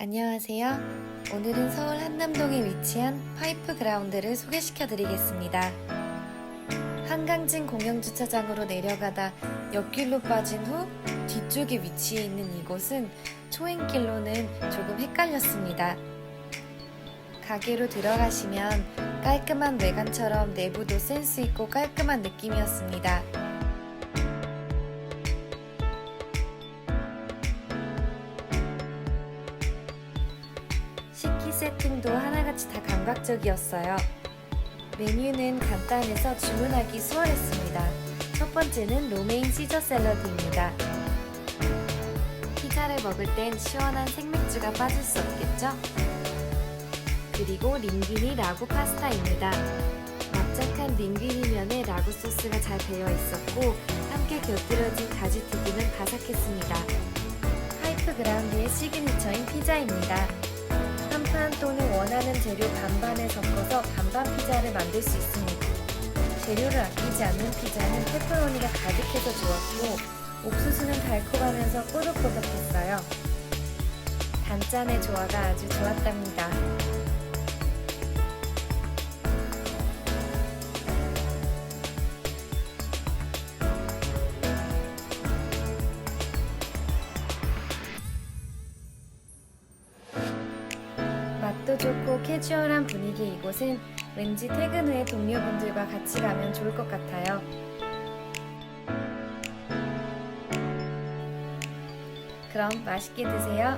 안녕하세요. 오늘은 서울 한남동에 위치한 파이프 그라운드를 소개시켜 드리겠습니다. 한강진 공영주차장으로 내려가다 옆길로 빠진 후 뒤쪽에 위치해 있는 이곳은 초행길로는 조금 헷갈렸습니다. 가게로 들어가시면 깔끔한 외관처럼 내부도 센스 있고 깔끔한 느낌이었습니다. 세팅도 하나같이 다 감각적이었어요. 메뉴는 간단해서 주문하기 수월했습니다. 첫 번째는 로메인 시저 샐러드입니다. 피자를 먹을 땐 시원한 생맥주가 빠질 수 없겠죠? 그리고 링귀니 라구 파스타입니다. 납작한 링귀니 면에 라구 소스가 잘 배어 있었고 함께 곁들여진 가지 튀김은 바삭했습니다. 파이프 그라운드의 시그니처인 피자입니다. 한판 또는 원하는 재료 반반을 섞어서 반반 피자를 만들 수 있습니다. 재료를 아끼지 않는 피자는 페퍼로니가 가득해서 좋았고 옥수수는 달콤하면서 꼬독꼬독했어요. 단짠의 조화가 아주 좋았답니다. 맛도 좋고 캐주얼한 분위기 이곳은 왠지 퇴근 후에 동료분들과 같이 가면 좋을 것 같아요. 그럼 맛있게 드세요.